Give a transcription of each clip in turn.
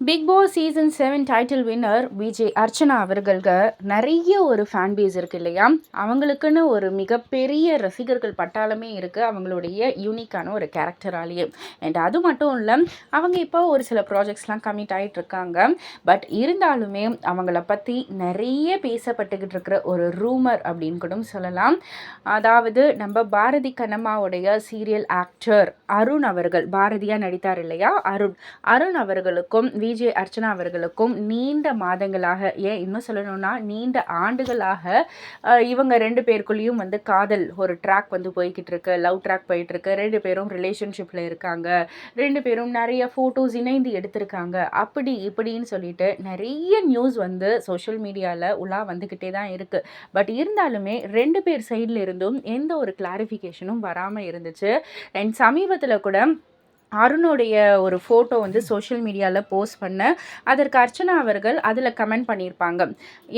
Bigg Boss season seven title winner Vijay Archana அவர்களுக்கு நிறைய ஒரு ஃபேன் பேஸ் இருக்குது இல்லையா? அவங்களுக்குன்னு ஒரு மிகப்பெரிய ரசிகர்கள் பட்டாளமே இருக்குது அவங்களுடைய யூனிக்கான ஒரு கேரக்டராலேயே அண்ட் அது மட்டும் இல்லை அவங்க இப்போ ஒரு சில ப்ராஜெக்ட்ஸ்லாம் கமிட் ஆகிட்டு இருக்காங்க. பட் இருந்தாலுமே அவங்கள பற்றி நிறைய பேசப்பட்டுக்கிட்டு இருக்கிற ஒரு ரூமர் அப்படின்னு கூட சொல்லலாம். அதாவது நம்ம பாரதி கண்ணம்மாவுடைய சீரியல் ஆக்டர் அருண் அவர்கள் பாரதியாக நடித்தார் இல்லையா? அருண். அருண் அவர்களுக்கும் விஜே அர்ச்சனா அவர்களுக்கும் நீண்ட மாதங்களாக ஏன் இன்னும் சொல்லணும்னா நீண்ட ஆண்டுகளாக இவங்க ரெண்டு பேருக்குள்ளேயும் வந்து காதல் ஒரு ட்ராக் வந்து போய்கிட்டு இருக்கு லவ் ட்ராக் போயிட்டு இருக்கு ரெண்டு பேரும் ரிலேஷன்ஷிப்பில் இருக்காங்க. ரெண்டு பேரும் நிறைய ஃபோட்டோஸ் இணைந்து எடுத்திருக்காங்க. அப்படி இப்படின்னு சொல்லிட்டு நிறைய நியூஸ் வந்து சோஷியல் மீடியாவில் உலா வந்துக்கிட்டே தான் இருக்குது பட் இருந்தாலுமே ரெண்டு பேர் சைடில் இருந்தும் எந்த ஒரு கிளாரிஃபிகேஷனும் வராமல் இருந்துச்சு. அண்ட் சமீபத்தில் கூட அருணுடைய ஒரு ஃபோட்டோ வந்து சோஷியல் மீடியாவில் போஸ்ட் பண்ண அதற்கு அர்ச்சனா அவர்கள் அதில் கமெண்ட் பண்ணியிருப்பாங்க.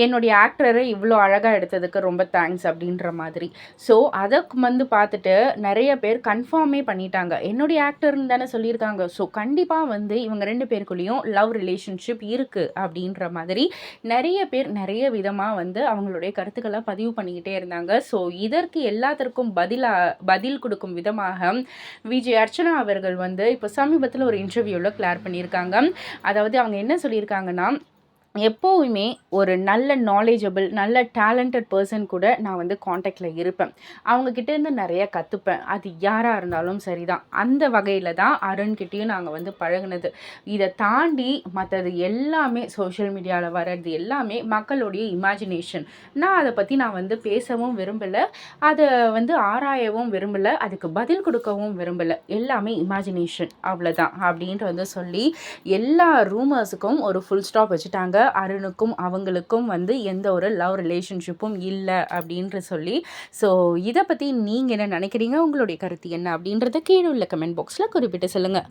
என்னுடைய ஆக்டரை இவ்வளோ அழகாக எடுத்ததுக்கு ரொம்ப தேங்க்ஸ் அப்படின்ற மாதிரி. ஸோ அதை வந்து பார்த்துட்டு நிறைய பேர் கன்ஃபார்மே பண்ணிட்டாங்க. என்னுடைய ஆக்டர்னு தானே சொல்லியிருக்காங்க. ஸோ கண்டிப்பாக வந்து இவங்க ரெண்டு பேருக்குள்ளேயும் லவ் ரிலேஷன்ஷிப் இருக்குது அப்படின்ற மாதிரி நிறைய பேர் நிறைய விதமாக வந்து அவங்களுடைய கருத்துக்களை பதிவு பண்ணிக்கிட்டே இருந்தாங்க. ஸோ இதற்கு எல்லாத்திற்கும் பதிலாக பதில் கொடுக்கும் விதமாக விஜய் அர்ச்சனா அவர்கள் வந்து இப்போ சமீபத்தில் ஒரு இன்டர்வியூவில் கிளியர் பண்ணியிருக்காங்க. அதாவது அவங்க என்ன சொல்லியிருக்காங்கன்னா எப்போவுமே ஒரு நல்ல நாலேஜபிள் நல்ல டேலண்டட் பர்சன் கூட நான் வந்து காண்டாக்டில் இருப்பேன். அவங்கக்கிட்டேருந்து நிறைய கற்றுப்பேன் அது யாராக இருந்தாலும் சரி தான் அந்த வகையில் தான் அருண்கிட்டேயும் நாங்கள் வந்து பழகினது. இதை தாண்டி மற்றது எல்லாமே சோஷியல் மீடியாவில் வர்றது எல்லாமே மக்களுடைய இமேஜினேஷன் நான் அதை பற்றி நான் வந்து பேசவும் விரும்பலை. அதை வந்து ஆராயவும் விரும்பலை. அதுக்கு பதில் கொடுக்கவும் விரும்பலை. எல்லாமே இமேஜினேஷன் அவ்வளோதான் அப்படின்ட்டு வந்து சொல்லி எல்லா ரூமர்ஸுக்கும் ஒரு ஃபுல் ஸ்டாப் வச்சுட்டாங்க. அருணுக்கும் அவங்களுக்கும் வந்து எந்த ஒரு லவ் ரிலேஷன்ஷிப்பும் இல்லை அப்படின்ற சொல்லி. ஸோ இதை பற்றி நீங்கள் என்ன நினைக்கிறீங்க? உங்களுடைய கருத்து என்ன அப்படின்றத கீழே உள்ள கமெண்ட் பாக்ஸில் குறிப்பிட்டு சொல்லுங்கள்